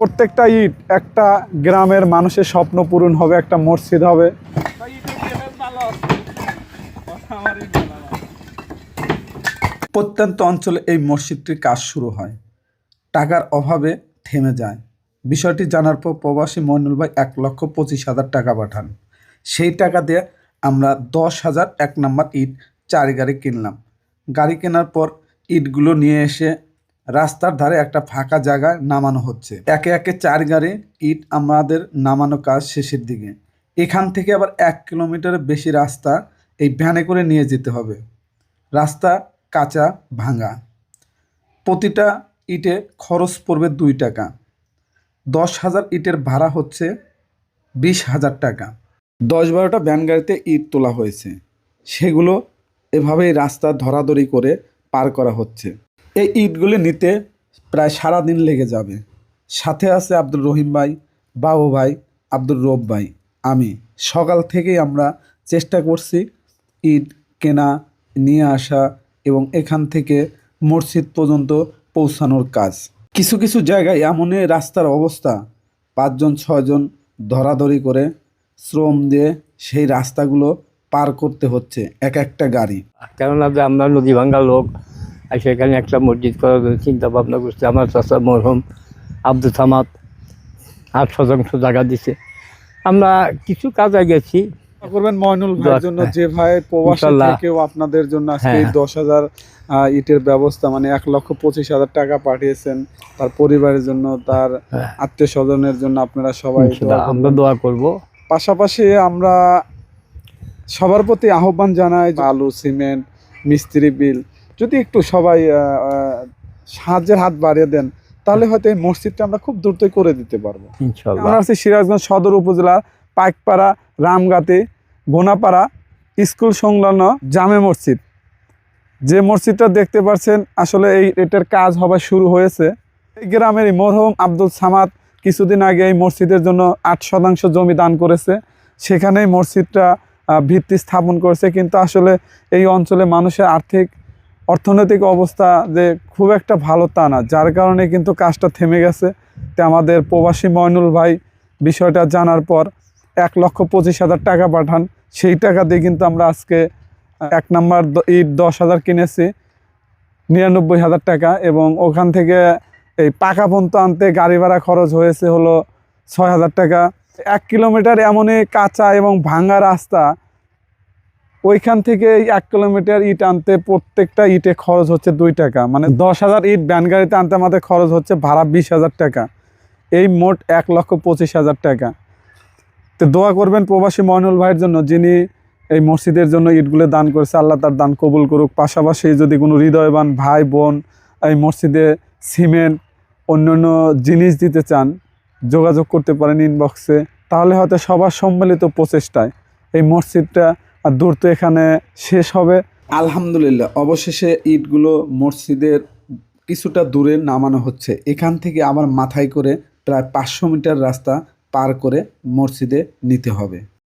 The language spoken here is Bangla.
প্রত্যেকটা ইট একটা গ্রামের মানুষের স্বপ্ন পূরণ হবে, একটা মসজিদ হবে। প্রত্যন্ত অঞ্চলে এই মসজিদটির কাজ শুরু হয়। টাকার অভাবে থেমে যায়। বিষয়টি জানার পর প্রবাসী মইনুল ভাই এক লক্ষ পঁচিশ হাজার টাকা পাঠান। সেই টাকা দিয়ে আমরা দশ হাজার এক নম্বর ইট চার গাড়ি কিনলাম। গাড়ি কেনার পর ইটগুলো নিয়ে এসে রাস্তার ধারে একটা ফাঁকা জায়গায় নামানো হচ্ছে। একে একে চার গাড়ি ইট আমাদের নামানো কাজ শেষের দিকে। এখান থেকে আবার এক কিলোমিটারের বেশি রাস্তা এই ভ্যানে করে নিয়ে যেতে হবে। রাস্তা কাঁচা, ভাঙা। প্রতিটা ইটে খরচ পড়বে দুই টাকা। দশ হাজার ইটের ভাড়া হচ্ছে বিশ হাজার টাকা। দশ বারোটা ভ্যান গাড়িতে ইট তোলা হয়েছে। সেগুলো এভাবেই রাস্তা ধরাধরি করে পার করা হচ্ছে। এই ইটগুলি নিতে প্রায় সারা দিন লেগে যাবে। সাথে আছে আব্দুল রহিম ভাই, বাবু ভাই, আব্দুর রব ভাই। আমি সকাল থেকেই আমরা চেষ্টা করছি ইট কেনা, নিয়ে আসা এবং এখান থেকে মসজিদ পর্যন্ত পৌঁছানোর কাজ। কিছু কিছু জায়গায় এমনই রাস্তার অবস্থা। পাঁচজন, ছয়জন ধরাধরি করে শ্রম দিয়ে সেই রাস্তাগুলো পার করতে হচ্ছে এক একটা গাড়ি। কেননা আমরা নদী ভাঙ্গা লোক আর সেখানে একটা মসজিদ করার জন্য চিন্তা ভাবনা করছি আমার চাষা মরহম আব্দুল সামাদ আট শতাংশ জায়গা দিছে আমরা কিছু কাজে গেছি করবেন ময়নুল ভাইয়ের জন্য যে ভাই প্রবাসী থেকেও আপনাদের জন্য আজকে হ্যাঁ। দশ হাজার ইটের ব্যবস্থা মানে এক লক্ষ পঁচিশ হাজার টাকা পাঠিয়েছেন তার পরিবারের জন্য তার হ্যাঁ। আত্মীয় স্বজনের জন্য আপনারা সবাই। আমরা দোয়া করব পাশাপাশি আমরা সবার প্রতি আহ্বান জানাই আলু সিমেন্ট মিস্ত্রি বিল যদি একটু সবাই সাহায্যের হাত বাড়িয়ে দেন তাহলে হয়তো এই মসজিদটা আমরা খুব দ্রুতই করে দিতে পারব। আমরা আছি সিরাজগঞ্জ সদর উপজেলার পাইকপাড়া রামগাতি গোনাপাড়া স্কুল সংলগ্ন জামে মসজিদ। যে মসজিদটা দেখতে পাচ্ছেন আসলে এই এটার কাজ হওয়া শুরু হয়েছে। এই গ্রামের এই মরহুম আব্দুল সামাদ কিছুদিন আগে এই মসজিদের জন্য আট শতাংশ জমি দান করেছে। সেখানেই মসজিদটা ভিত্তি স্থাপন করেছে। কিন্তু আসলে এই অঞ্চলে মানুষের আর্থিক অর্থনৈতিক অবস্থা যে খুব একটা ভালো তা না, যার কারণে কিন্তু কাজটা থেমে গেছে। তো আমাদের প্রবাসী ময়নুল ভাই বিষয়টা জানার পর এক লক্ষ পঁচিশ হাজার টাকা পাঠান। সেই টাকা দিয়ে কিন্তু আমরা আজকে এক নাম্বার ইট দশ হাজার কিনেছি, নিরানব্বই হাজার টাকা এবং ওখান থেকে এই পাকা পন্ত আনতে গাড়ি ভাড়া খরচ হয়েছে হলো ছয় হাজার টাকা। এক কিলোমিটার এমনই কাঁচা এবং ভাঙা রাস্তা ওইখান থেকে এক কিলোমিটার ইট আনতে প্রত্যেকটা ইটে খরচ হচ্ছে দুই টাকা। মানে দশ হাজার ইট ব্যান গাড়িতে আনতে আমাদের খরচ হচ্ছে ভাড়া বিশ হাজার টাকা। এই মোট এক লক্ষ পঁচিশ হাজার টাকা। তো দোয়া করবেন প্রবাসী ময়নুল ভাইয়ের জন্য, যিনি এই মসজিদের জন্য ইটগুলো দান করেছে, আল্লাহ তার দান কবুল করুক। পাশাপাশি যদি কোনো হৃদয়বান ভাই, বোন এই মসজিদে সিমেন্ট, অন্যান্য জিনিস দিতে চান, যোগাযোগ করতে পারেন ইনবক্সে তাহলে হয়তো সবার সম্মিলিত প্রচেষ্টায় এই মসজিদটা আর দূর তো এখানে শেষ হবে। আলহামদুলিল্লাহ, অবশেষে ইটগুলো মসজিদের কিছুটা দূরে নামানো হচ্ছে। এখান থেকে আবার মাথায় করে প্রায় পাঁচশো মিটার রাস্তা পার করে মসজিদে নিতে হবে।